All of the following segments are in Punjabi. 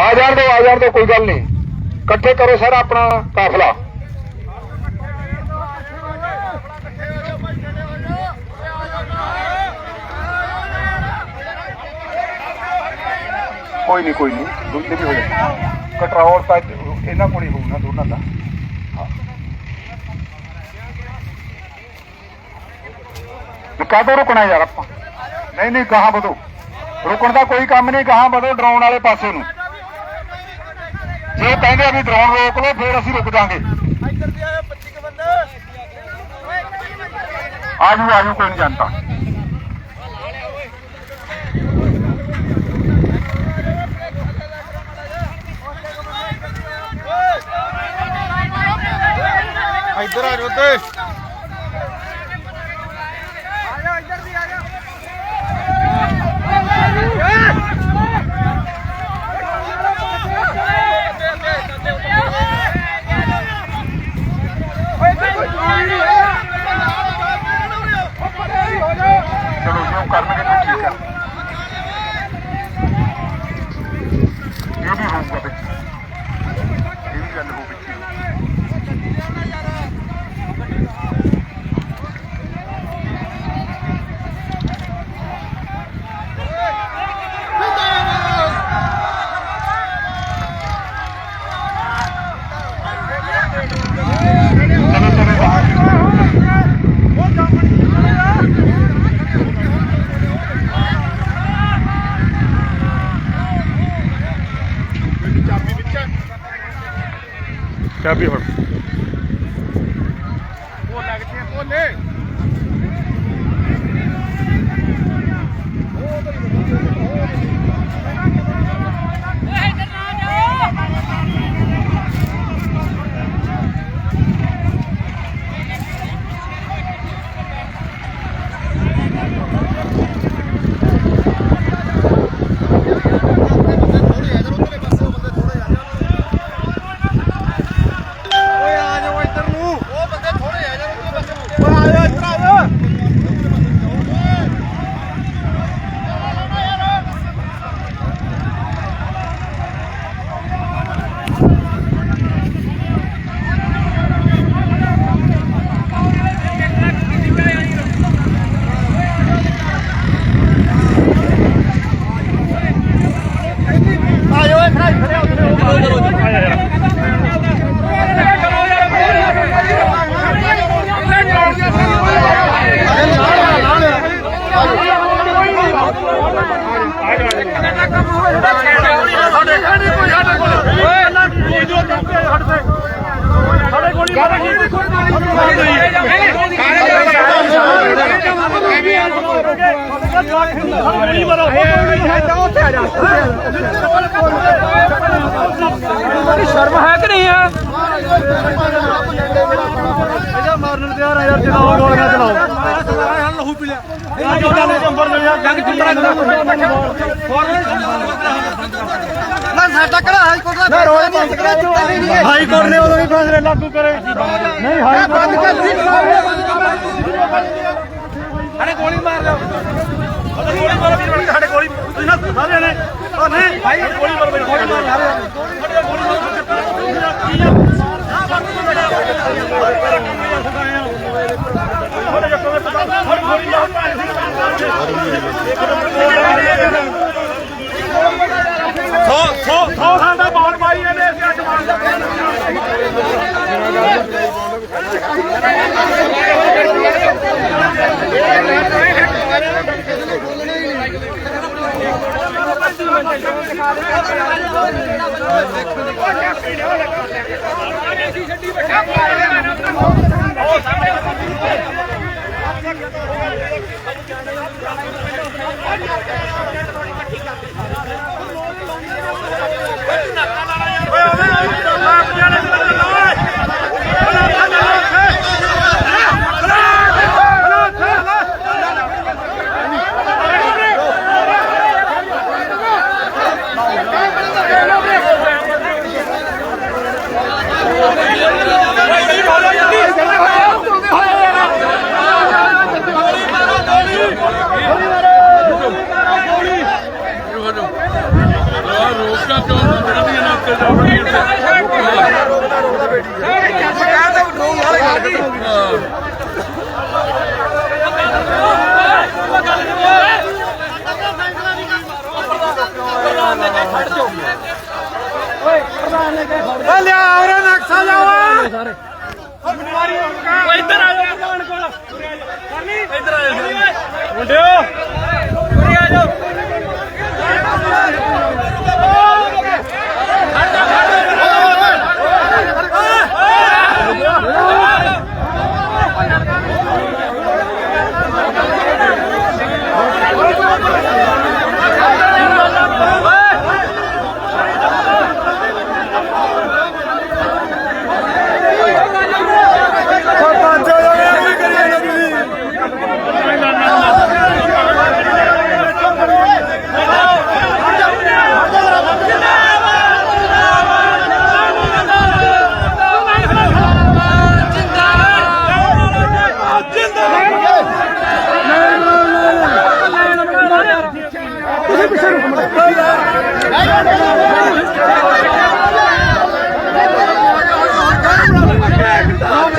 ਆ ਜਾਣ ਦੋ, ਆ ਜਾਣ ਦੋ, ਕੋਈ ਗੱਲ ਨਹੀਂ। ਇਕੱਠੇ ਕਰੋ ਸਰ ਆਪਣਾ ਕਾਫਲਾ। ਕੋਈ ਨਹੀਂ ਕੋਈ ਨਹੀਂ। ਦੁੱਧ ਵੀ ਹੋ ਜਾਣਾ ਕੰਟਰੋਲ ਤਾਂ ਇਹਨਾਂ ਕੋਲ ਹੀ ਹੋਊਗਾ ਦੋਨਾਂ ਦਾ। ਕਾਹਤੋਂ ਰੁਕਣਾ ਯਾਰ ਆਪਾਂ। ਨਹੀਂ ਨਹੀਂ ਕਹਾਂ ਵਧੋ। ਰੁਕਣ ਦਾ ਕੋਈ ਕੰਮ ਨਹੀਂ ਕਹਾਂ ਵਧੋ ਡਰਾਉਣ ਵਾਲੇ ਪਾਸੇ ਨੂੰ। ਜੇ ਕਹਿੰਦੇ ਆ ਵੀ ਡਰਾਉਣ ਰੋਕ ਲਓ, ਫਿਰ ਅਸੀਂ ਰੁਕ ਜਾਾਂਗੇ। ਆਜੂ ਆਜੂ ਕੋਈ ਨਹੀਂ ਜਾਣਦਾ ਇੱਧਰ ਆ ਜਾਓ ਤੇ ਚਲੋ ਜੋ ਕਰਨਗੇ ਤਾਂ ਠੀਕ పోలే ఓ ਸ਼ਰਮ ਹੈ ਕਿ ਨਹੀਂ ਹੈ ਮਾਰਨ ਤਿਆਰ ਆ ਯਾਰ ਚਲਾਓ ਗੋਲੀਆਂ ਚਲਾਓ ਲਹੂ ਪੀ ਲਿਆ ਇਹ ਜੋਟਾ ਨੇ ਜੰਬਰ ਨੇ ਜੰਗ ਚੁੰਬੜਾ ਨਾ ਸਾਡਾ ਕਿਹੜਾ ਹਾਈ ਕੋਰਟ ਦਾ ਰੋਏ ਬੰਦ ਕਰਾ ਹਾਈ ਕੋਰਟ ਨੇ ਉਦੋਂ ਵੀ ਫੈਸਲੇ ਲਾਗੂ ਕਰੇ। ਨਹੀਂ ਹਾਈ ਬੰਦ ਕਰ। ਅਰੇ ਗੋਲੀ ਮਾਰ ਲਓ ਗੋਲੀ ਮਾਰੋ ਵੀਰ ਬਣ ਕੇ ਸਾਡੇ ਗੋਲੀ। ਤੁਸੀਂ ਨਾ ਸਾਰੇ ਨੇ ਉਹ ਨਹੀਂ ਭਾਈ ਦੇਖੋ ਦੇਖੋ ਲਿਆ ਔਰੇ ਨਕਸ਼ਾ ਜਾਵਾ ਓ ਇੱਧਰ ਆ ਜਾਓ। ਪ੍ਰਧਾਨ ਕੋਲ। ਕਰਨੀ ਇੱਧਰ ਆ ਜਾਓ। ਮੁੰਡਿਓ।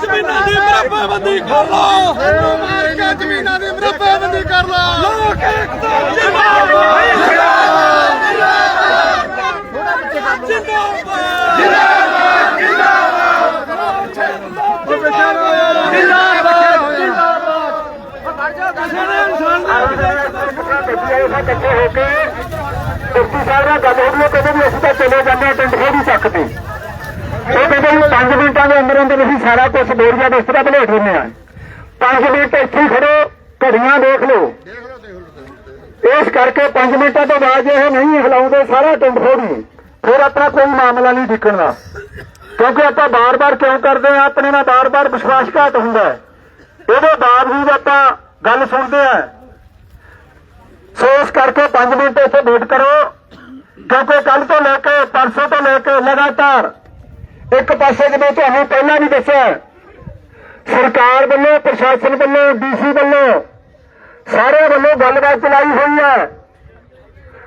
ਜ਼ਮੀਨਾਂ ਦੀ ਮਰੱਬੇਬੰਦੀ ਕਰ ਲਓ ਮਾਰ ਕੇ ਜ਼ਮੀਨਾਂ ਦੀ ਮਰੱਬੇਬੰਦੀ ਕਰ ਲਓ ਲੋਕ ਏਕਤਾ ਜਿੰਦਾਬਾਦ ਜਿੰਦਾਬਾਦ ਇਕੱਠੇ ਹੋ ਕੇ ਡਿਪਟੀ ਸਾਹਿਬ ਨਾਲ ਗੱਲ ਹੋ ਰਹੀ ਹੈ ਕਹਿੰਦੇ ਵੀ ਅਸੀਂ ਤਾਂ ਚਲੇ ਜਾਂਦੇ ਹਾਂ ਪਿੰਡ ਖੋੜੀ ਚੱਕ ਤੇ ਉਹ ਕਹਿੰਦੇ ਵੀ 5 ਮਿੰਟਾਂ ਅਸੀਂ ਸਾਰਾ ਕੁਝ ਬੋਰੀਆ ਬਿਸਤਰਾ ਬਲੇਟ ਦਿੰਦੇ ਆ। 5 ਮਿੰਟ ਇੱਥੇ ਖੜੋ, ਘੜੀਆਂ ਦੇਖ ਲਓ। ਇਸ ਕਰਕੇ 5 ਮਿੰਟਾਂ ਤੋਂ ਬਾਅਦ ਇਹ ਨਹੀਂ ਹਿਲਾਉਂਦੇ, ਸਾਰਾ ਪਿੰਡ ਖੋੜੀ ਫਿਰ ਆਪਣਾ ਕੋਈ ਮਾਮਲਾ ਨਹੀਂ ਦਿਖਣਾ ਕਿਉਂਕਿ ਆਪਾਂ ਬਾਰ-ਬਾਰ ਕਿਉਂ ਕਰਦੇ ਆ? ਆਪਣੇ ਨਾਲ ਬਾਰ-ਬਾਰ ਵਿਸ਼ਵਾਸ ਘਾਟ ਹੁੰਦਾ ਹੈ। ਇਹਦੇ ਬਾਵਜੂਦ ਆਪਾਂ ਗੱਲ ਸੁਣਦੇ ਆ। ਸੋ ਇਸ ਕਰਕੇ 5 ਮਿੰਟ ਇੱਥੇ ਵੇਟ ਕਰੋ। ਕਿਉਂਕਿ ਕੱਲ ਤੋਂ ਲੈ ਕੇ, ਪਰਸੋਂ ਤੋਂ ਲੈ ਕੇ ਲਗਾਤਾਰ ਇੱਕ ਪਾਸੇ ਜਿਵੇਂ ਤੁਹਾਨੂੰ ਪਹਿਲਾਂ ਵੀ ਦੱਸਿਆ, ਸਰਕਾਰ ਵੱਲੋਂ, ਪ੍ਰਸ਼ਾਸਨ ਵੱਲੋਂ ਡੀਸੀ ਵੱਲੋਂ ਸਾਰੇ ਵੱਲੋਂ ਗੱਲਬਾਤ ਚਲਾਈ ਹੋਈ ਹੈ।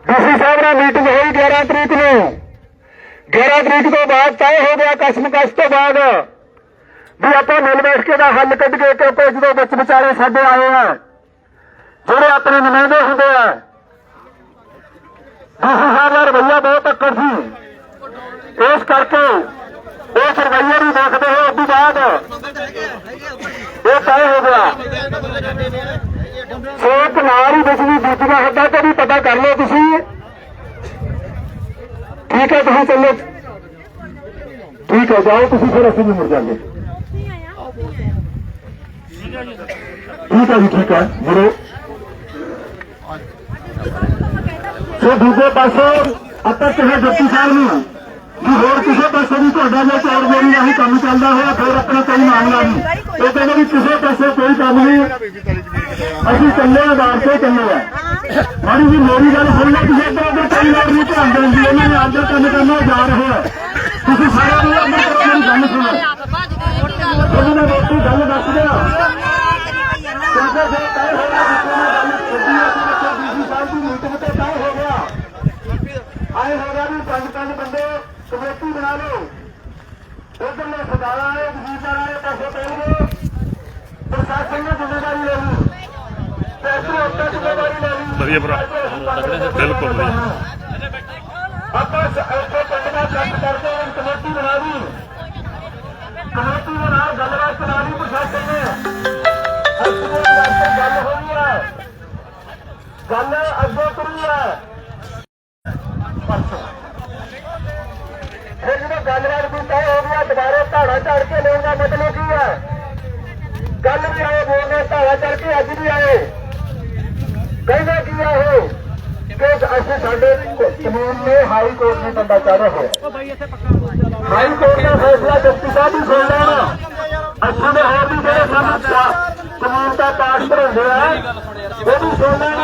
ਡੀਸੀ ਸਾਹਿਬ ਨਾਲ ਮੀਟਿੰਗ ਹੋਈ 11 ਤਰੀਕ ਨੂੰ। 11 ਤਰੀਕ ਤੋਂ ਬਾਅਦ ਤੈਅ ਹੋ ਗਿਆ ਕਸਮਕਸ ਤੋਂ ਬਾਅਦ ਵੀ ਆਪਾਂ ਮਿਲ ਬੈਠ ਕੇ ਦਾ ਹੱਲ ਕੱਢ ਕੇ ਕਿਉਂਕਿ ਜਦੋਂ ਵਿੱਚ ਵਿਚਾਰੇ ਸਾਡੇ ਆਏ ਆ, ਜਿਹੜੇ ਆਪਣੇ ਨੁਮਾਇੰਦੇ ਹੁੰਦੇ ਆ। ਡੀਸੀ ਸਾਹਿਬ ਦਾ ਰਵੱਈਆ ਬਹੁਤ ਅੱਕੜ ਸੀ। ਇਸ ਕਰਕੇ ਇਸ ਰਵੱਈਏ ਨੂੰ ਦੇਖਦੇ ਹੋਏ ਉਸ ਬਾਅਦ ਇਹ ਤੈਅ ਹੋ ਗਿਆ। ਸੋ ਨਾਲ ਹੀ ਬਿਜਲੀ ਦੂਜੀਆਂ ਹੱਦਾਂ ਤੇ ਵੀ ਪਤਾ ਕਰ ਲਓ ਤੁਸੀਂ। ਠੀਕ ਹੈ, ਤੁਸੀਂ ਚੱਲੋ। ਠੀਕ ਹੈ, ਜਾਓ ਤੁਸੀਂ, ਫਿਰ ਅਸੀਂ ਵੀ ਮੁੜ ਜਾਂਗੇ ਠੀਕ ਹੈ ਜੀ, ਠੀਕ ਹੈ, ਮੁੜੋ। ਸੋ ਦੂਜੇ ਪਾਸੇ, ਆਪਾਂ ਕਿਸੇ ਡਿਪਟੀ ਸਾਹਿਬ ਨੂੰ। ਵੀ ਹੋਰ ਕਿਸੇ ਪਾਸੇ ਵੀ ਤੁਹਾਡਾ ਜੇ ਚੌੜ ਮੇਰੀ ਰਾਹੀਂ ਕੰਮ ਚੱਲਦਾ ਹੋਇਆ ਫਿਰ ਆਪਣਾ ਕੋਈ ਮਾਮਲਾ ਨਹੀਂ। ਉਹ ਕਹਿੰਦੇ ਵੀ ਕਿਸੇ ਪਾਸੇ ਕੋਈ ਕੰਮ ਨਹੀਂ। ਅਸੀਂ ਚੱਲੇ ਆ ਬਾਹਰ ਤੇ ਚੱਲੇ ਆ। ਮਾੜੀ ਜੀ ਮੇਰੀ ਗੱਲ ਸੁਣ ਲਓ ਤੁਸੀਂ ਇੱਧਰ ਉੱਧਰ ਕਈ ਵਾਰ ਨਹੀਂ ਧਿਆਨ ਦੇਣ ਦੀ ਇਹਨਾਂ ਨੇ ਆਪਦਾ ਕੰਮ ਕਰਨਾ ਜਾ ਰਹੇ ਆ ਤੁਸੀਂ ਸਾਰਿਆਂ ਨੂੰ ਅੰਦਰ ਗੱਲ ਸੁਣੋ। ਉਹਨਾਂ ਨੇ ਰੋਟੀ ਗੱਲ ਦੱਸ ਦਿਆ ਕਿਉਂਕਿ ਜੇ ਤੈਅ ਹੋ ਗਿਆ ਜਿੱਥੇ ਮੈਂ ਗੱਲ ਛੱਡੀ ਹੈ ਕਿ ਬੱਚਾ ਡੀਸੀ ਸਾਹਿਬ ਦੀ ਮੀਟਿੰਗ ਤੇ ਤੈਅ ਹੋ ਗਿਆ ਆਏ ਹੋ ਗਿਆ ਵੀ ਪੰਜ ਪੰਜ ਬੰਦੇ ਕਮੇਟੀ ਬਣਾ ਲਓ ਉਧਰਲੇ ਸਰਦਾਰ ਆਏ ਵਜ਼ੀਰ ਆਏ ਪਾਸੇ ਪੈਣਗੇ ਪ੍ਰਸ਼ਾਸਨ ਨੇ ਜ਼ਿੰਮੇਵਾਰੀ ਲੈ ਲਈ ਤੇ ਇੱਧਰੋਂ ਉੱਤੇ ਜ਼ਿੰਮੇਵਾਰੀ ਲੈ ਲਈ ਵਧੀਆ ਭਰਾ। ਬਿਲਕੁਲ ਵਧੀਆ। ਆਪਾਂ ਸ- ਇੱਥੇ ਪਿੰਡ ਦਾ ਕੱਟ ਕਰਕੇ ਇੱਕ ਕਮੇਟੀ ਬਣਾ ਲਈ ਕਮੇਟੀ ਦੇ ਨਾਲ ਗੱਲਬਾਤ ਚਲਾ ਲਈ ਪ੍ਰਸ਼ਾਸਨ ਨੇ ਅਸੀਂ ਦੇ ਵਾਸਤੇ ਗੱਲ ਹੋਈ ਹੈ ਗੱਲ ਅੱਗੇ ਤੁਰੀ ਹੈ ਪਰਸੋਂ ਫਿਰ ਜਦੋਂ ਗੱਲਬਾਤ ਵੀ ਤੈਅ ਹੋ ਗਿਆ ਦੁਬਾਰੇ ਧਾੜਾ ਝਾੜ ਕੇ ਲੈਣ ਦਾ ਮਤਲਬ ਕੀ ਹੈ ਗੱਲ ਵੀ ਆਏ ਬੋਲਦੇ ਧਾੜਾ ਚੜ ਕੇ ਅੱਜ ਕਹਿੰਦੇ ਕੀ ਆ ਇਹ ਕਿ ਅਸੀਂ ਸਾਡੇ ਕਾਨੂੰਨ ਨੇ ਹਾਈ ਕੋਰਟ ਨੇ ਬੰਦਾ ਚਾੜਿਆ ਹੋਇਆ। ਹਾਈ ਕੋਰਟ ਦਾ ਫੈਸਲਾ ਜਸਟਿਸ ਸਾਹਿਬ ਵੀ ਸੁਣ ਲੈਣ। ਅੱਛਾ ਦੇ ਹੋਰ ਵੀ ਜਿਹੜੇ ਸਾਨੂੰ ਕਾਨੂੰਨ ਦਾ ਪਾਸ ਭਰਦੇ ਆ ਉਹ ਵੀ ਸੁਣ ਲੈਣ।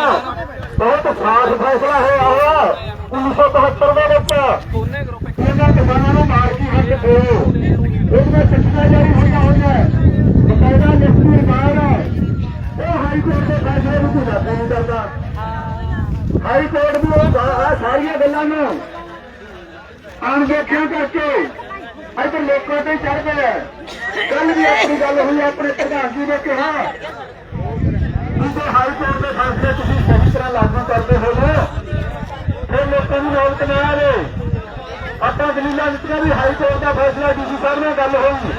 ਬਹੁਤ ਸਾਫ਼ ਫੈਸਲਾ ਹੋਇਆ ਹੋਇਆ 1972 ਦੇ ਵਿੱਚ। ਇਹਨਾਂ ਕਿਸਾਨਾਂ ਨੂੰ ਮਾਰ ਕੀ ਹੱਕ ਦਿਓ ਉਹਦੀਆਂ ਚਿੱਠੀਆਂ ਜਾਰੀ ਹੋਈਆਂ ਹੋਈਆਂ ਬਕਾਇਦਾ ਲਿਖਤੀ ਰਿਕਾਰਡ ਉਹ ਹਾਈ ਕੋਰਟ ਦੇ ਫੈਸਲੇ ਨੂੰ ਕੋਈ ਨਹੀਂ ਕਰਦਾ ਹਾਈ ਕੋਰਟ ਵੀ ਉਹ ਸਾਰੀਆਂ ਗੱਲਾਂ ਨੂੰ। ਅਣਦੇਖਿਆ ਕਰਕੇ। ਇੱਧਰ ਲੋਕਾਂ ਤੇ ਚੜ ਗਿਆ ਕੱਲ ਵੀ ਆਪਣੀ ਗੱਲ ਹੋਈ, ਆਪਣੇ ਪ੍ਰਧਾਨ ਜੀ ਨੇ ਕਿਹਾ। ਤੁਸੀਂ ਹਾਈ ਕੋਰਟ ਦੇ ਫੈਸਲੇ ਤੁਸੀਂ ਸਹੀ ਤਰ੍ਹਾਂ ਲਾਗੂ ਕਰਦੇ ਹੋ ਫਿਰ ਲੋਕਾਂ ਨੂੰ ਰੋਕ ਨਾ ਆਵੇ। ਆਪਾਂ ਦਲੀਲਾਂ ਦਿੱਤੀਆਂ ਵੀ ਹਾਈ ਕੋਰਟ ਦਾ ਫੈਸਲਾ ਡੀਸੀ ਸਾਹਿਬ ਨਾਲ ਗੱਲ ਹੋਈ।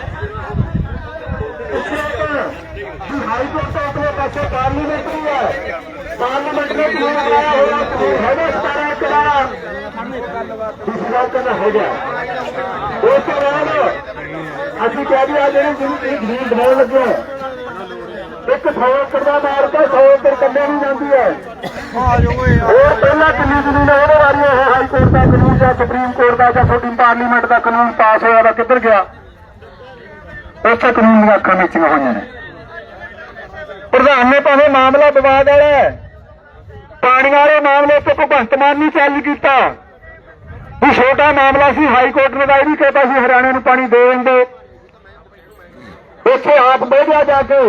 ਹਾਈ ਕੋਰਟ ਤੋਂ ਆਪਣੇ ਪਾਸੇ ਪਾਰਲੀਮੈਂਟ ਵੀ ਹੈ। ਪਾਰਲੀਮੈਂਟ ਨੇ ਕਾਨੂੰਨ ਬਣਾਇਆ ਹੋਇਆ ਕਾਨੂੰਨ ਹੈਗਾ 17 ਕਰਾ ਡੀਸੀ ਸਾਹਿਬ ਹੋ ਗਿਆ ਉਸ ਤੋਂ ਬਾਅਦ ਅਸੀਂ ਕਿਹਾ ਵੀ ਆ ਜਿਹੜੀ ਜ਼ਮੀਨ ਜ਼ਮੀਨ ਬਣਾਉਣ ਲੱਗੇ ਇੱਕ 100 ਏਕੜ ਦਾ ਮਾਰ 100 ਏਕੜ ਕੰਡੇ ਨੂੰ ਜਾਂਦੀ ਹੈ ਹੋਰ ਪਹਿਲਾਂ ਕਿੰਨੀ ਜ਼ਮੀਨ ਉਹਦੇ ਬਾਰੇ ਇਹ ਹਾਈ ਕੋਰਟ ਦਾ ਕਾਨੂੰਨ ਜਾਂ ਸੁਪਰੀਮ ਕੋਰਟ ਦਾ ਜਾਂ ਛੋਟੀ ਪਾਰਲੀਮੈਂਟ ਦਾ ਕਾਨੂੰਨ ਪਾਸ ਹੋਇਆ ਵਾ ਕਿੱਧਰ ਗਿਆ ਉੱਥੇ ਕਾਨੂੰਨ ਦੀਆਂ ਅੱਖਾਂ ਮੀਚੀਆਂ ਹੋਈਆਂ ਨੇ ਪ੍ਰਧਾਨ ਨੇ ਭਾਵੇਂ ਮਾਮਲਾ ਵਿਵਾਦ ਵਾਲਾ ਹੈ ਪਾਣੀ ਵਾਲੇ ਮਾਮਲੇ ਤੇ ਭਗਵੰਤ ਮਾਨ ਨਹੀਂ ਚੱਲ ਕੀਤਾ। ਵੀ ਛੋਟਾ ਮਾਮਲਾ ਸੀ, ਹਾਈ ਕੋਰਟ ਨੇ ਤਾਂ ਇਹ ਵੀ ਕਹਿਤਾ ਸੀ, ਹਰਿਆਣੇ ਨੂੰ ਪਾਣੀ ਦੇ ਦਿੰਦੇ। ਉੱਥੇ ਆਪ ਬਹਿ ਜਾ ਕੇ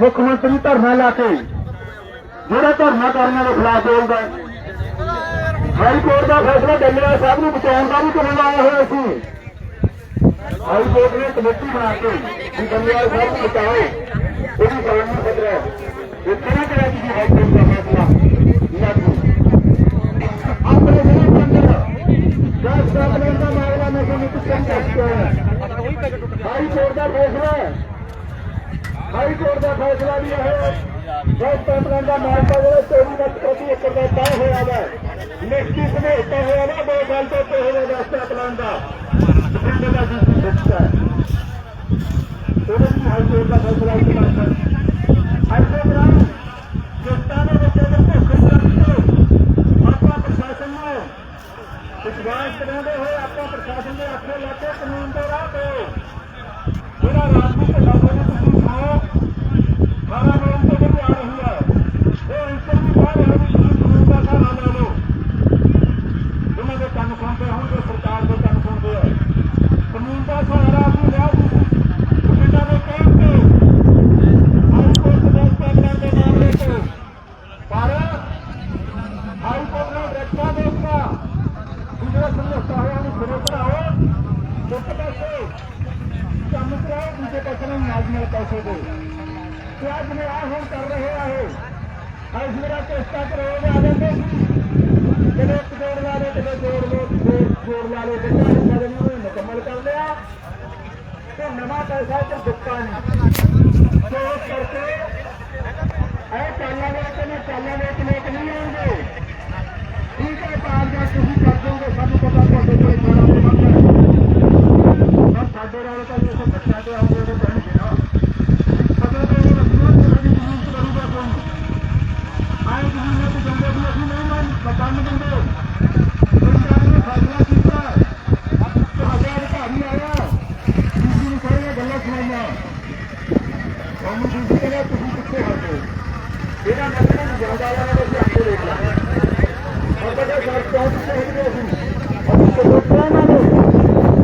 ਮੁੱਖ ਮੰਤਰੀ ਧਰਨਾ ਲਾ ਕੇ, ਜਿਹੜਾ ਧਰਨਾ ਕਰਨ ਵਾਲੇ ਖਿਲਾਫ ਬੋਲਦਾ ਹਾਈ ਕੋਰਟ ਦਾ ਫੈਸਲਾ ਡੱਲੇਵਾਲ ਸਾਹਿਬ ਨੂੰ ਬਚਾਉਣ ਦਾ ਵੀ ਕਰਨ ਆਇਆ ਹੋਇਆ ਸੀ। ਹਾਈ ਕੋਰਟ ਨੇ ਕਮੇਟੀ ਬਣਾ ਕੇ ਵੀ ਡੱਲੇਵਾਲ ਸਾਹਿਬ ਨੂੰ ਬਚਾਓ, ਉਹਦੀ ਜਾਨ ਨੂੰ ਖਤਰਾ ਹੈ। ਇਹ ਕਿਹੜਾ ਕਿਹੜਾ ਜੀ ਹਾਈ ਕੋਰਟ ਦਾ ਫੈਸਲਾ ਲਾਗੂ ਆਪਣੇ ਜਿਹੜੇ ਬੰਦੇ ਗੈਸ ਪਾਈਪਲਾਈਨ ਦਾ ਮਾਮਲਾ ਮੈਂ ਤੁਹਾਨੂੰ ਕਿੱਥੇ ਦੱਸਿਆ ਹੈ। ਹਾਈ ਕੋਰਟ ਦਾ ਫੈਸਲਾ ਹਾਈ ਕੋਰਟ ਦਾ ਫੈਸਲਾ ਵੀ ਹੈ। ਗੈਸ ਪਾਈਪਲਾਈਨ ਦਾ ਮਾਮਲਾ ਜਿਹੜਾ 24 ਲੱਖ ਪ੍ਰਤੀ ਏਕੜ ਦਾ ਤੈਅ ਹੋਇਆ ਹੈ ਲਿਖਤੀ ਸਮਝੌਤਾ ਹੋਇਆ ਨਾ ਦੋ ਸਾਲ ਤੋਂ ਹੋਇਆ ਗੈਸ ਪਾਈਪਲਾਈਨ ਦਾ ਬਠਿੰਡੇ ਦਾ ਜੀ ਦਿੱਤਾ ਹੈ ਉਹਦੇ ਵੀ ਹਾਈ ਕੋਰਟ ਦਾ ਫੈਸਲਾ ਇੱਕ ਲੱਖ ਹੈ ਐਸੇ ਤਰ੍ਹਾਂ ਕਿਸ਼ਤਾਂ ਦੇ ਵਿੱਚ ਅਗਰ ਭੁੱਖ ਲੱਗੋ ਆਪਾਂ ਪ੍ਰਸ਼ਾਸਨ ਨੂੰ ਵਿਸ਼ਵਾਸ ਕਰਾਉਂਦੇ ਹੋਏ ਆਪਾਂ ਪ੍ਰਸ਼ਾਸਨ ਦੇ ਆਖੇ ਲਾ ਕੇ ਕਾਨੂੰਨ ਦੇ ਰਾਹ ਤੇ ਜਿਹੜਾ ਰਾਜਨੀਤਿਕ ਦਲ ਨੇ ਤੁਸੀਂ ਖਾਓ ਸਾਰਾ ਲੋਕ ਤੋਂ ਜਿਹੜੀ ਆ ਰਹੀ ਹੈ ਉਹ ਇੰਸਰ ਵੀ ਕਹਿ ਰਹੇ ਵੀ ਤੁਸੀਂ ਕਾਨੂੰਨ ਦਾ ਸਹਾਰਾ ਲੈ ਲਓ ਉਹਨਾਂ ਦੇ ਕੰਨ ਸੁਣਦੇ ਹੋਣਗੇ ਸਰਕਾਰ ਦੇ ਕੰਨ ਸੁਣਦੇ ਆ ਕਾਨੂੰਨ ਦਾ ਸਹਾਰਾ ਅਸੀਂ ਲਿਆ ਸੀ ਪਿੰਡਾਂ ਦੇ ਕਹਿਣ ਤੇ ਹਾਈ ਕੋਰਟ ਦੇ ਸਟੈਂਡਰਡ ਦੇ ਮਾਮਲੇ ਤੋਂ ਪਰ ਹਾਈ ਕੋਰਟ ਨੇ ਰੱਖਿਆ ਦੇਤਾ ਜਿਹੜਾ ਸਮਝੌਤਾ ਹੋਇਆ ਨੂੰ ਸਿਰੇ ਚੜਾਓ ਇੱਕ ਪਾਸੇ ਕੰਮ ਕਰਾਓ ਦੂਜੇ ਪਾਸੇ ਨੂੰ ਨਾਲ ਨਾਲ ਪੈਸੇ ਦਿਓ ਤੇ ਅੱਜ ਆ ਹੁਣ ਕਰ ਰਹੇ ਆ ਇਹ। ਅੱਜ ਮੇਰਾ ਚੇਸਟਾ ਕਰੋ ਆ ਜਾਂਦੇ ਸੀ। ਕਦੇ ਇੱਕ ਜੋੜ ਲਾ ਲਏ ਕਦੇ ਜੋੜ ਲੋ ਜੋੜ ਲਾ ਲਏ ਤੇ ਚਾਰ ਕਦੇ ਨੂੰ ਮੁਕੰਮਲ ਕਰ ਲਿਆ। ਤੇ ਨਵਾਂ ਪੈਸਾ ਤੇ ਦਿੱਤਾ ਨਹੀਂ। ਸੋ ਕਰਕੇ ਇਹ ਚਾਲਾਂ ਦੇ ਤੇ ਮੈਂ ਚਾਲਾਂ ਦੇ ਲੋਕ ਨਹੀਂ ਆਉਂਦੇ। ਠੀਕ ਹੈ ਕਾਰਜ ਤੁਸੀਂ ਕਰ ਦੋਗੇ, ਸਾਨੂੰ ਪਤਾ ਤੁਹਾਡੇ ਕੋਲ ਖਾਣਾ ਪ੍ਰਬੰਧ ਹੈ ਪਰ ਸਾਡੇ ਨਾਲ ਤਾਂ ਇਹ ਬੱਚਾ ਤੇ ਆਉਂਦੇ ਉਹਦੇ ਕਹਿਣਗੇ ਨਾ ਪਤਾ ਤਾਂ ਉਹ ਰੱਖਣਾ ਕਿ ਸਾਡੀ ਜ਼ਮੀਨ ਤੇ ਕਰੂਗਾ ਕੌਣ ਆਏ ਜ਼ਮੀਨ ਤੇ ਜਾਂਦੇ ਵੀ ਅਸੀਂ ਨਹੀਂ ਮੰਨ ਮਕਾਨ ਦਿੰਦੇ ਸਰਕਾਰ ਨੇ ਫੈਸਲਾ ਕੀਤਾ ਤੁਹਾਡਾ ਅਧਿਕਾਰੀ ਆਇਆ ਤੁਸੀਂ ਨੂੰ ਕਹੇਗਾ ਗੱਲਾਂ ਸੁਣਾਈਆਂ ਤੁਹਾਨੂੰ ਤੁਸੀਂ ਕਹਿੰਦਾ ਤੁਸੀਂ ਕਿੱਥੇ ਹਟੋ ਇਹਦਾ ਮਤਲਬ ਜ਼ਿਆਦਾ ਵਾਲਾ ਦੇ ਅੱਗੇ ਦੇਖ ਲਾ ਆਪਾਂ ਤਾਂ ਸਰ ਚੌਂਕ ਤੇ ਹੈਗੇ ਅਸੀਂ ਅਸੀਂ ਸੋਚਿਆ ਨਾ ਨੂੰ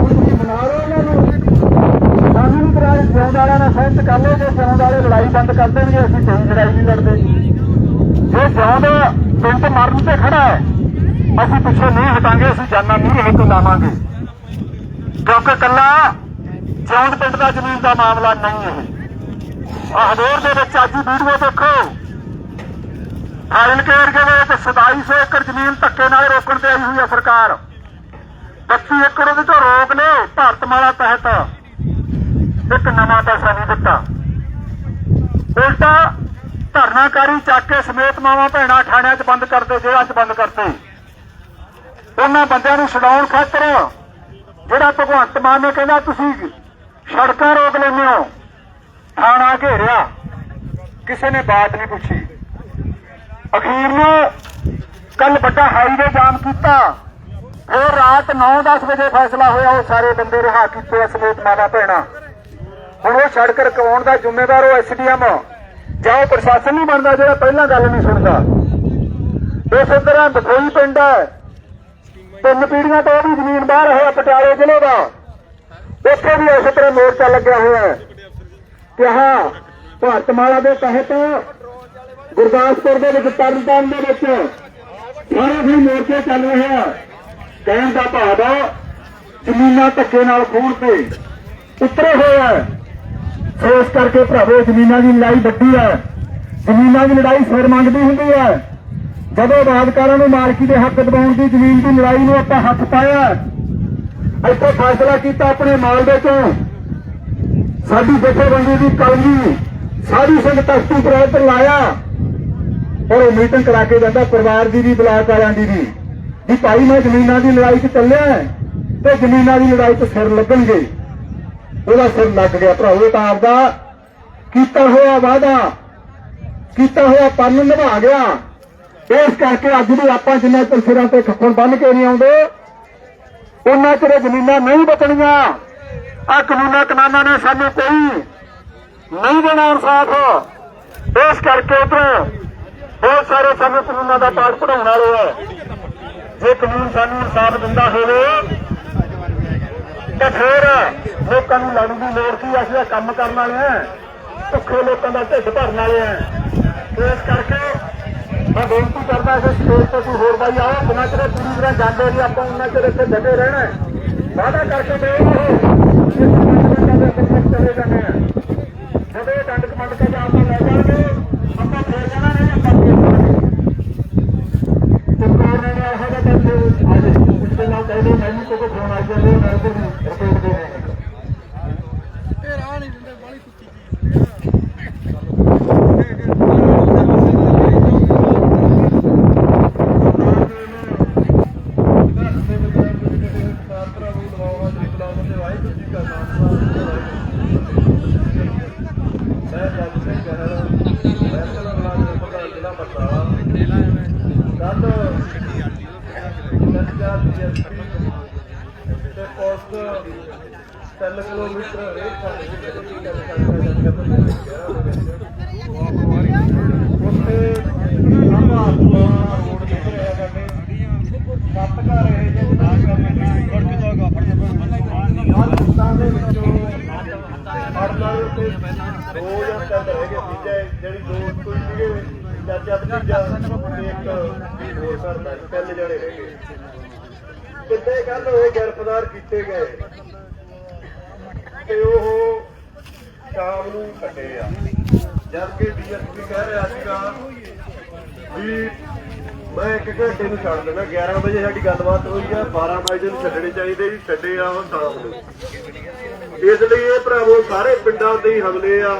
ਤੁਸੀਂ ਬਣਾ ਲਓ ਇਹਨਾਂ ਨੂੰ ਸਾਨੂੰ ਵੀ ਕਰਾਏ ਜਿਉਂਦ ਵਾਲਿਆਂ ਨਾਲ ਸਹਿਮਤ ਕਰ ਲਓ ਜੇ ਜਿਉਂਦ ਵਾਲੇ ਲੜਾਈ ਬੰਦ ਕਰ ਦੇਣਗੇ ਅਸੀਂ ਕੋਈ ਲੜਾਈ ਨਹੀਂ ਲੜਦੇ ਜੇ ਜਿਉਂਦ ਪਿੰਡ ਮਰਨ ਤੇ ਖੜਾ ਹੈ, ਅਸੀਂ ਪਿੱਛੇ ਨਹੀਂ ਹਟਾਂਗੇ, ਅਸੀਂ ਜਾਨਾਂ ਨਹੀਂ ਇਹ ਤੋਂ ਲਾਵਾਂਗੇ। ਕਿਉਂਕਿ ਕੱਲਾ ਜਿਉਂਦ ਪਿੰਡ ਦਾ ਜ਼ਮੀਨ ਦਾ ਮਾਮਲਾ ਨਹੀਂ ਇਹ ਹਦੌਰ ਦੇ ਵਿੱਚ ਅੱਜ ਵੀਡੀਓ ਦੇਖੋ। ਫਾਈਲ ਕੇਅਰ ਦੇ ਵਿੱਚ 2700 ਏਕੜ ਜ਼ਮੀਨ ਧੱਕੇ ਨਾਲ ਰੋਕਣ ਤੇ ਆਈ ਹੋਈ ਹੈ ਸਰਕਾਰ। 25 ਏਕੜ ਉਹਦੇ ਤੋਂ ਰੋਕ ਲਏ ਭਾਰਤਮਾਲਾ ਤਹਿਤ। ਇੱਕ ਨਵਾਂ ਪੈਸਾ ਨਹੀਂ ਦਿੱਤਾ। ਉਲਟਾ ਧਰਨਾਕਾਰੀ ਚੱਕ ਕੇ ਸਮੇਤ ਮਾਵਾਂ ਭੈਣਾਂ ਥਾਣਿਆਂ 'ਚ ਬੰਦ ਕਰਦੇ ਜੇਲ੍ਹਾਂ 'ਚ ਬੰਦ ਕਰਤੇ ਉਹਨਾਂ ਬੰਦਿਆਂ ਨੂੰ ਛਡਾਉਣ ਖਾਤਰ ਜਿਹੜਾ ਭਗਵੰਤ ਮਾਨ ਨੇ ਕਹਿੰਦਾ ਤੁਸੀਂ ਸੜਕਾਂ ਰੋਕ ਲੈਂਦੇ ਹੋ। ਥਾਣਾ ਘੇਰਿਆ। ਕਿਸੇ ਨੇ ਬਾਤ ਨਹੀਂ ਪੁੱਛੀ। ਅਖੀਰ ਨੂੰ ਕੱਲ ਵੱਡਾ ਹਾਈਵੇ ਜਾਮ ਕੀਤਾ। ਫਿਰ ਰਾਤ 9-10 ਵਜੇ ਫੈਸਲਾ ਹੋਇਆ, ਉਹ ਸਾਰੇ ਬੰਦੇ ਰਿਹਾ ਕੀਤੇ ਆ ਸਮੇਤ ਮਾਵਾ ਭੈਣਾ। ਹੁਣ ਉਹ ਸੜਕ ਰਕਵਾਉਣ ਦਾ ਜ਼ਿੰਮੇਵਾਰ ਉਹ ਐਸਡੀਐਮ ਜਾਂ ਉਹ ਪ੍ਰਸ਼ਾਸਨ ਨਹੀਂ ਬਣਦਾ ਜਿਹੜਾ ਪਹਿਲਾਂ ਗੱਲ ਨਹੀਂ ਸੁਣਦਾ। ਇਸੇ ਤਰ੍ਹਾਂ ਦਖੋਈ ਪਿੰਡ ਹੈ। ਤਿੰਨ ਪੀੜ੍ਹੀਆਂ ਤੋਂ ਉਹਦੀ ਜ਼ਮੀਨ ਬਾਹਰ ਹੈ, ਪਟਿਆਲੇ ਜ਼ਿਲ੍ਹੇ ਦਾ। ਉੱਥੇ ਵੀ ਇਸੇ ਤਰ੍ਹਾਂ ਮੋਰਚਾ ਲੱਗਿਆ ਹੋਇਆ ਹੈ ਕਿ ਹਾਂ ਭਾਰਤਮਾਲਾ ਦੇ ਤਹਿਤ ਗੁਰਦਾਸਪੁਰ ਦੇ ਵਿੱਚ ਤਰਨਤਾਰਨ ਦੇ ਵਿੱਚ ਸਾਰੇ ਹੀ ਮੋਰਚੇ ਚੱਲ ਰਹੇ ਆ। ਕਹਿਣ ਦਾ ਭਾਵ ਜ਼ਮੀਨਾਂ ਧੱਕੇ ਨਾਲ ਖੋਣ ਤੇ ਉਤਰੇ ਹੋਏ ਆ। ਸੋ ਇਸ ਕਰਕੇ ਭਰਾਵੋ, ਜ਼ਮੀਨਾਂ ਦੀ ਲੜਾਈ ਵੱਡੀ ਹੈ। ਜ਼ਮੀਨਾਂ ਦੀ ਲੜਾਈ ਸਿਰ ਮੰਗਦੀ ਹੁੰਦੀ ਹੈ। ਜਦੋਂ ਬਾਦਕਾਰਾਂ ਨੂੰ ਮਾਲਕੀ ਦੇ ਹੱਕ ਦਬਾਉਣ ਦੀ ਜ਼ਮੀਨ ਦੀ ਲੜਾਈ ਨੂੰ ਆਪਾਂ ਹੱਥ ਪਾਇਆ ਇੱਥੇ ਫੈਸਲਾ ਕੀਤਾ ਆਪਣੇ ਮਾਲ ਦੇ ਚੋਂ। ਸਾਡੀ ਜਥੇਬੰਦੀ ਦੀ ਕਲਮੀ ਸਾਰੀ ਸਿੰਘ ਤਖਤੀ ਪ੍ਰੋਜੈਕਟ ਲਾਇਆ। ਔਰ ਉਹ ਮੀਟਿੰਗ ਕਰਾ ਕੇ ਜਾਂਦਾ ਪਰਿਵਾਰ ਦੀ ਵੀ, ਬਲਾਕ ਵਾਲਿਆਂ ਦੀ ਵੀ। ਵੀ ਭਾਈ, ਮੈਂ ਜ਼ਮੀਨਾਂ ਦੀ ਲੜਾਈ 'ਚ ਚੱਲਿਆ ਤੇ ਜ਼ਮੀਨਾਂ ਦੀ ਲੜਾਈ 'ਚ ਸਿਰ ਲੱਗਣਗੇ। ਉਹਦਾ ਸਿਰ ਲੱਗ ਗਿਆ ਭਰਾਵੋ ਤਾਂ ਆਪਦਾ ਕੀਤਾ ਹੋਇਆ ਵਾਅਦਾ, ਕੀਤਾ ਹੋਇਆ ਪੰਨ ਨਿਭਾ ਗਿਆ। ਇਸ ਕਰਕੇ ਅੱਜ ਵੀ ਆਪਾਂ ਜਿੰਨਾ ਚਿਰ ਸਿਰਾਂ ਤੇ ਖੱਪਣ ਬੰਨ ਕੇ ਨਹੀਂ ਆਉਂਦੇ, ਉਹਨਾਂ ਚਿਰ ਜ਼ਮੀਨਾਂ ਨਹੀਂ ਬਚਣੀਆਂ। ਆ ਕਾਨੂੰਨਾਂ ਕਨਾਨਾਂ ਨੇ ਸਾਨੂੰ ਕੋਈ ਨਹੀਂ ਦੇਣਾ ਇਨਸਾਫ। ਇਸ ਕਰਕੇ ਉਧਰ ਬਹੁਤ ਸਾਰੇ ਸਾਨੂੰ ਕਾਨੂੰਨਾਂ ਦਾ ਪਾਠ ਪੜਾਉਣ ਵਾਲੇ ਆ। ਜੇ ਕਾਨੂੰਨ ਸਾਨੂੰ ਇਨਸਾਫ ਦਿੰਦਾ ਹੋਵੇ ਤਾਂ ਫਿਰ ਲੋਕਾਂ ਨੂੰ ਲੜਨ ਦੀ ਲੋੜ ਸੀ, ਅਸੀਂ ਇਹ ਕੰਮ ਕਰਨ ਵਾਲੇ ਆ ਭੁੱਖੇ ਲੋਕਾਂ ਦਾ ਢਿੱਡ ਭਰਨ ਵਾਲੇ ਆ ਇਸ ਕਰਕੇ ਮੈਂ ਬੇਨਤੀ ਕਰਦਾ ਇਸ ਸਟੇਜ ਤੇ ਕੋਈ ਹੋਰ ਬਾਈ ਆਓ ਬਿਨਾਂ ਚਿਰ ਪੂਰੀ ਤਰ੍ਹਾਂ ਜਾਂਦੇ ਨਹੀਂ, ਆਪਾਂ ਉਹਨਾਂ ਚਿਰ ਇੱਥੇ ਡਟੇ ਰਹਿਣਾ ਹੈ। ਕਰਕੇ ਗਏ ਉਹ ਕਿ ਦੇ ਚਲੇ ਜਾਂਦੇ ਆ ਜਦੋਂ ਇਹ ਦੰਡ ਕਮੰਡ ਕੇ ਜਾ ਕੇ ਲੈ ਜਾਣਗੇ ਆਪਾਂ ਫੇਰ ਜਾਣਾ ਨਹੀਂ ਆਪਾਂ ਫੇਰ ਜਾਣਾ ਤੇ ਕੋਰ ਨੇ ਇਹੋ ਜਿਹਾ ਕਰਕੇ ਅੱਜ ਕੁਝ ਪਹਿਲਾਂ ਕਹਿੰਦੇ ਮੈਨੂੰ ਕੋਈ ਫੋਨ ਆ ਜਾਂਦੇ ਮੈਂ ਤੇ ਰਿਪੋਰਟ ਦੇ ਰਹੇ ਤੇ ਪੋਸਟ 3 ਕਿਲੋਮੀਟਰ ਰੇਟ ਉੱਥੇ ਆਪਾਂ ਰੋਡ ਨਿਕਲ ਰਿਹਾ ਸਾਡੇ ਸੱਤ ਘਰ ਇਹ ਜਿਹੇ ਨਾਲ ਕਰਦੇ ਗੜ ਕੇ ਦਾ ਫੜ ਪਾਕਿਸਤਾਨ ਦੇ ਵਿੱਚੋਂ ਹੜ ਨਾਲ ਉੱਤੇ ਦੋ ਜਾਂ ਤਿੰਨ ਰਹਿ ਗਏ ਤੀਜੇ ਜਿਹੜੀ ਦੋ ਕੋਈ ਸੀਗੇ ਚਾਚਾ ਭਤੀਜਾ ਤੇ ਇੱਕ ਹੋਰ ਕਰਦਾ ਤਿੰਨ ਜਣੇ ਰਹਿ ਗਏ ਕਿੰਨੇ ਕੱਲ ਹੋਏ ਗ੍ਰਿਫਤਾਰ ਕੀਤੇ ਗਏ। ਤੇ ਉਹ ਸ਼ਾਮ ਨੂੰ ਕੱਟੇ ਆ। ਜਦ ਕਿ ਡੀਐਸਪੀ ਕਹਿ ਰਿਹਾ ਸੀਗਾ ਵੀ ਮੈਂ ਇੱਕ ਘੰਟੇ ਨੂੰ ਛੱਡ ਦੇਣਾ। 11 ਵਜੇ ਸਾਡੀ ਗੱਲਬਾਤ ਹੋਈ ਆ। 12 ਵਜੇ ਨੂੰ ਛੱਡਣੇ ਚਾਹੀਦੇ। ਜੀ ਛੱਡੇ ਆ ਉਹ ਸ਼ਾਮ ਨੂੰ। ਇਸ ਲਈ ਇਹ ਭਰਾਵੋ ਸਾਰੇ ਪਿੰਡਾਂ ਤੇ ਹੀ ਹਮਲੇ ਆ।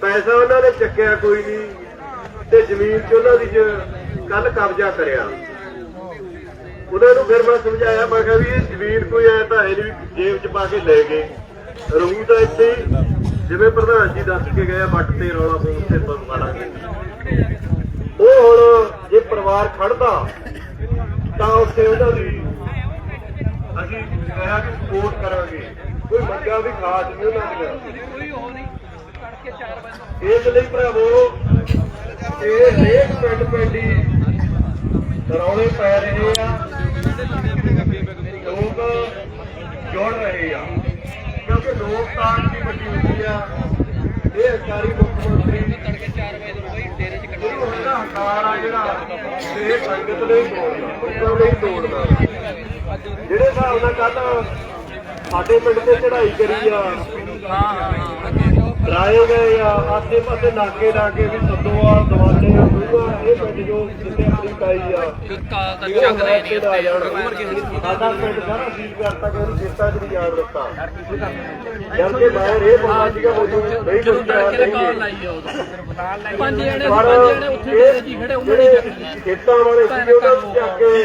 ਪੈਸਾ ਉਹਨਾਂ ਨੇ ਚੱਕਿਆ ਕੋਈ ਨਹੀਂ ਤੇ ਜ਼ਮੀਨ 'ਚ ਉਹਨਾਂ ਦੀ ਕੱਲ ਕਬਜ਼ਾ ਕਰਿਆ। ਉਹਨਾਂ ਨੂੰ ਫਿਰ ਮੈਂ ਸਮਝਾਇਆ, ਮੈਂ ਕਿਹਾ ਵੀ ਇਹ ਜ਼ਮੀਨ ਕੋਈ ਐ ਤਾਂ ਹੈ ਨਹੀਂ ਜੇਬ 'ਚ ਪਾ ਕੇ ਲੈ ਗਏ। ਰਹੂ ਤਾਂ ਇੱਥੇ ਜਿਵੇਂ ਪ੍ਰਧਾਨ ਜੀ ਦੱਸ ਕੇ ਗਏ ਆ, ਵੱਟ ਤੇ ਰੌਲਾ ਪਾਉਣ ਤੇ ਪਾ ਲਾਂਗੇ ਉਹ ਹੁਣ ਜੇ ਪਰਿਵਾਰ ਖੜਦਾ, ਤਾਂ ਉੱਥੇ ਉਹਨਾਂ ਦੀ ਅਸੀਂ ਕਿਹਾ ਕਿ ਸਪੋਰਟ ਕਰਾਂਗੇ। ਕੋਈ ਮੰਗਾ ਵੀ ਖਾਸ ਨਹੀਂ ਉਹਨਾਂ ਦੀਆਂ ਇਸ ਲਈ ਭਰਾਵੋ, ਇਹ ਹਰੇਕ ਪਿੰਡ ਪਿੰਡੀ ਰੌਲੇ ਪੈ ਰਹੇ ਆ। ਲੋਕ ਜੁੜ ਰਹੇ ਆ। ਕਿਉਂਕਿ ਲੋਕਤਾਨ ਦੀ ਵੱਡੀ ਹੁੰਦੀ ਆ। ਇਹ ਸਰਕਾਰੀ ਮੁੱਖ ਮੰਤਰੀ ਗੁਰੂ ਦਾ ਹੰਕਾਰ ਆ ਜਿਹੜਾ ਇਹ ਸੰਗਤ ਹਿਸਾਬ ਨਾਲ ਕੱਲ ਸਾਡੇ ਪਿੰਡ ਤੇ ਚੜ੍ਹਾਈ ਕਰੀ ਆ ਡਰਾਏ ਗਏ ਆ ਆਸੇ ਪਾਸੇ ਨਾਕੇ ਲਾ ਕੇ ਵੀ ਸੱਦੋਵਾਲ ਦਵਾਲੇ ਦੂਆ ਇਹ ਪਿੰਡ ਜੋ ਪਾਈ ਆ। ਚੱਕਦੇ ਨਹੀਂ ਸਾਡਾ ਪਿੰਡ ਸਾਰਾ ਸੀਲ ਕਰਤਾ ਕਿ ਉਹਨੂੰ ਚੇਤਾ ਚ ਨਹੀਂ ਯਾਦ ਰੱਖਤਾ ਜਦ ਕਿ ਮੈਂ ਇਹ ਬੰਦਾ ਸੀਗਾ ਉਦੋਂ ਨਹੀਂ ਕੁਝ ਤਿਆਰ ਨਹੀਂ ਪੰਜ ਜਣੇ ਪਰ ਪੰਜ ਜਣੇ ਉੱਥੇ ਇਹ ਜੀ ਖੜੇ ਉਹਨਾਂ ਨੇ ਚੱਕ ਲਿਆ ਖੇਤਾਂ ਵਾਲੇ ਸੀਗੇ ਉਹਨਾਂ ਨੂੰ ਚੱਕ ਕੇ